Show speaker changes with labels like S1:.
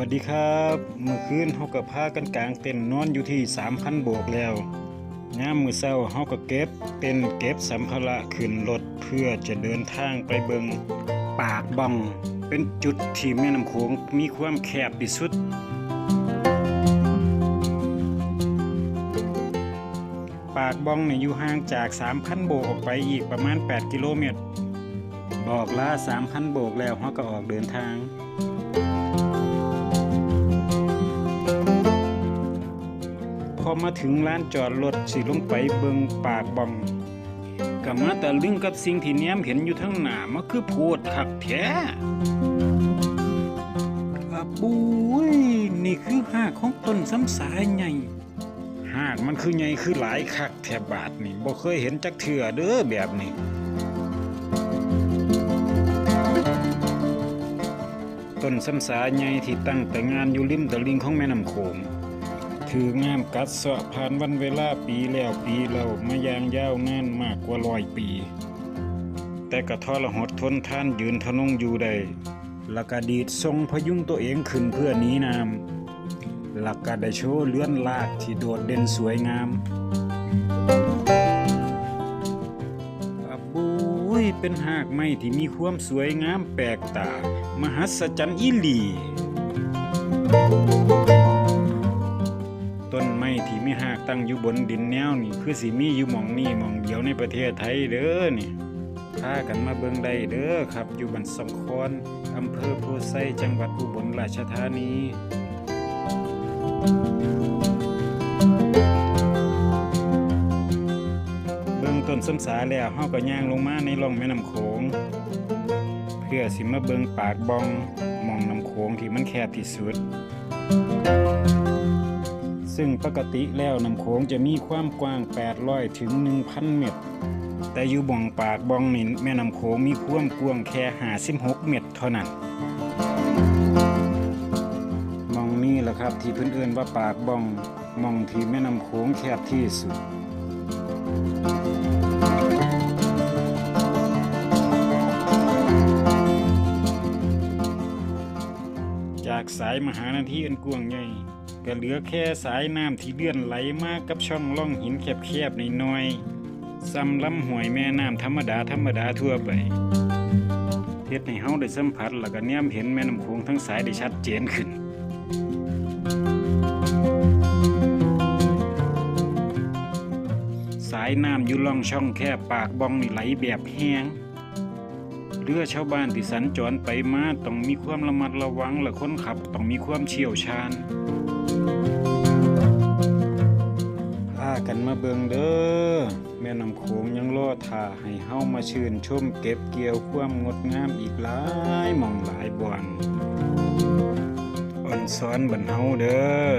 S1: วัสดีครับเมื่อคืนเฮาก็พากันกลางเต็นนอนอยู่ที่3,000โบกแล้วยามมื้อเช้าเฮาก็เก็บเต็นเก็บสัมภาระขึ้นรถเพื่อจะเดินทางไปเบิงปากบ่อง เป็นจุดที่แม่น้ำโขงมีความแคบที่สุด ปากบองเนี่ยอยู่ห่างจาก 3,000โบกออกไปอีกประมาณ 8 กิโลเมตร บอกลา3,000โบกแล้วเฮาก็ออกเดินทาง มาถึงร้านจอดรถสิลงไปเบิงปากบองก็มาแต่ลึงกับสิ่งที่แนมเห็นอยู่ทั้งหน้ามันคือโพดคักแท้อะปุ้ยนี่คือหากของต้นซ้ำสายใหญ่หากมันคือใหญ่คือหลายคักแถบบาทนี่บ่เคยเห็นจักเถื่อเด้อแบบนี้ต้นซ้ำสาใหญ่ที่ตั้งแต่งานอยู่ริมตลิ่งของแม่น้ำโขง ถืองามกัดเสาะผ่านวันเวลาปีแล้วปีเล่ามาย่างยาวนานมากกว่าร้อยปี แต่กระทอละหดทนท่านยืนทะนงอยู่ได้แล้วก็ดีดทรงพยุงตัวเองขึ้นเพื่อนีน้ำหลักการได้โชว์เลื่อนลากที่โดดเด่นสวยงามบุยเป็นหากไม้ที่มีความสวยงามแปลกตา มหัศจรรย์อีหลี ตั้งอยู่บนดินแนวนี่คือสิมีอยู่หมองนี่หมองเดียวในประเทศไทยเด้อนี่พากันมาเบิ่งได้เด้อครับ อยู่บันสำคอนอำเภอโพไซจังหวัดอุบลราชธานีเบิ่งต้นสำสาแล้วเฮาก็ย่างลงมาในร่องแม่น้ำโขงเพื่อสิมาเบิ่งปากบองมองน้ำโขงที่มันแคบที่สุด ซึ่งปกติแล้วน้ำโขงจะมีความกว้าง 800 ถึง 1,000 เมตร แต่อยู่บ่องปากบองนี่แม่น้ำโขงมีความกว้างแค่ 56 เมตรเท่านั้นมองนี่แหละครับที่เพื่นเอื่นว่าปากบ้องมองที่แม่น้ำโขงแคบที่สุดจากสายมหานาทีอันกว้างใหญ่ ก็เหลือแค่สายน้ำที่เลื่อนไหลมากกับช่องล่องหินแคบๆน้อยๆซ้ำลำห้วยแม่น้ำธรรมดาธรรมดาทั่วไปเฮ็ดให้เฮาได้สัมผัสแล้วก็แนมเห็นแม่น้ำโขงทั้งสายได้ชัดเจนขึ้น สายน้ำอยู่ล่องช่องแคบปากบ้องนี่ไหลแบบแห้งเรือชาวบ้านที่สัญจรไปมาต้องมีความระมัดระวังและคนขับต้องมีความเชี่ยวชาญ พากันมาเบิงเด้อ แม่น้ำโขงยังล่อท่าให้เฮามาชื่นชมเก็บเกี่ยวความงดงามอีกหลายมองหลายบ่อนอ่อนซ้อนบันเฮาเด้อ